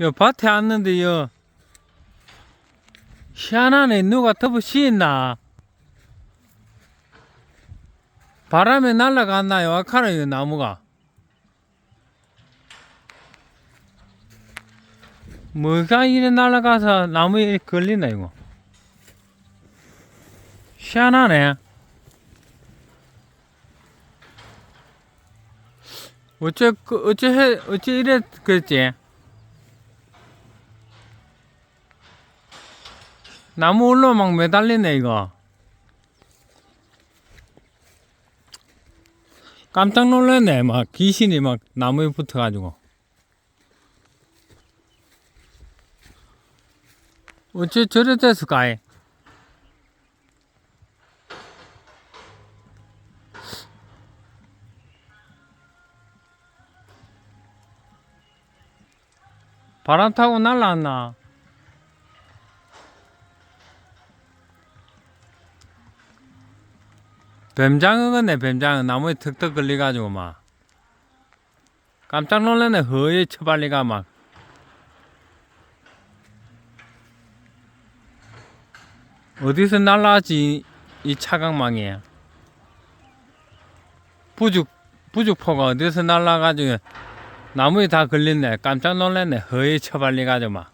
여 밭에 왔는데 여 희한하네. 누가 덮어 씌었나? 바람에 날아갔나요? 아카라 이 나무가. 뭐가 이래 날아가서 나무에 걸리나 이거? 희한하네. 어째 그 어째 해 어째 이래 그랬지 나무 올라 막 매달리네 이거. 깜짝 놀랐네. 막 귀신이 막 나무에 붙어가지고. 어째 저래 됐을까 이? 바람 타고 날라왔나 뱀장어겠네 뱀장어. 나무에 턱턱 걸려가지고 막. 깜짝 놀랐네. 허에 처발리가 막. 어디서 날라왔지 이 차강망이 부죽 부죽포가 어디서 날라가지고 나무에 다 걸렸네. 깜짝 놀랐네. 허에 처발리가지고 막